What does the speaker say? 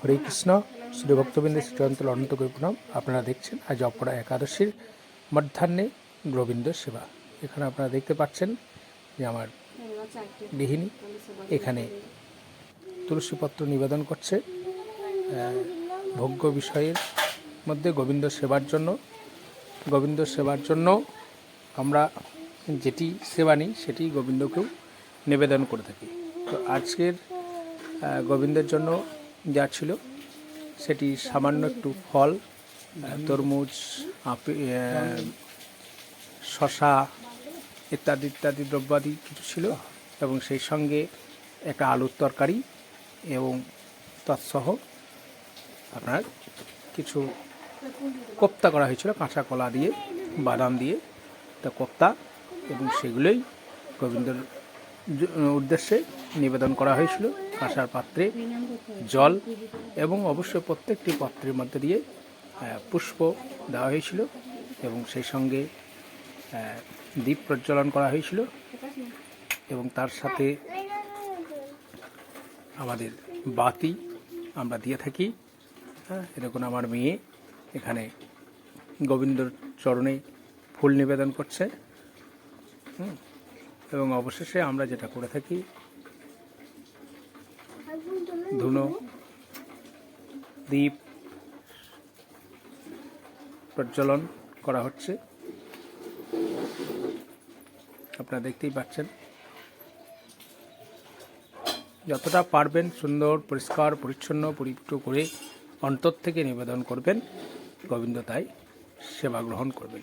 হরে কৃষ্ণ, শ্রী ভক্তবৃন্দ শ্রীচন্দ্র অনন্ত প্রণাম। আপনারা দেখছেন আজ অপরা একাদশীর মধ্যাহ্নে গোবিন্দ সেবা। এখানে আপনারা দেখতে পাচ্ছেন যে আমার গৃহিণী এখানে তুলসীপত্র নিবেদন করছে। ভোগ্য বিষয়ের মধ্যে গোবিন্দ সেবার জন্য। গোবিন্দ সেবার জন্য আমরা যেটি সেবা নিই, সেটি গোবিন্দকেও নিবেদন করে থাকি। তো আজকের গোবিন্দের জন্য যা ছিল, সেটি সামান্য একটু ফল তরমুজ শশা ইত্যাদি ইত্যাদি দ্রব্যাদি কিছু ছিল এবং সেই সঙ্গে একটা আলুর তরকারি এবং তৎসহ আপনার কিছু কোপ্তা করা হয়েছিল, কাঁচা কলা দিয়ে, বাদাম দিয়ে তা কোপ্তা এবং সেগুলোই গোবিন্দর জ- উদ্দেশ্যে নিবেদন করা হয়েছিল। কাঁসার পাত্রে জল এবং অবশ্যই প্রত্যেকটি পাত্রের মধ্যে দিয়ে পুষ্প দেওয়া হয়েছিল এবং সেই সঙ্গে দীপ প্রজ্বলন করা হয়েছিল এবং তার সাথে আমাদের বাতি আমরা দিয়ে থাকি। হ্যাঁ এরকম আমার মেয়ে এখানে গোবিন্দর চরণে ফুল নিবেদন করছে। হুম, এবং অবশেষে আমরা যেটা করে থাকি, ধুনো দ্বীপ প্রজ্বলন করা হচ্ছে। আপনারা দেখতেই পাচ্ছেন। যতটা পারবেন সুন্দর, পরিষ্কার, পরিচ্ছন্ন পরিপুষ্ট করে অন্তর থেকে নিবেদন করবেন। গোবিন্দ তাই সেবা গ্রহণ করবেন।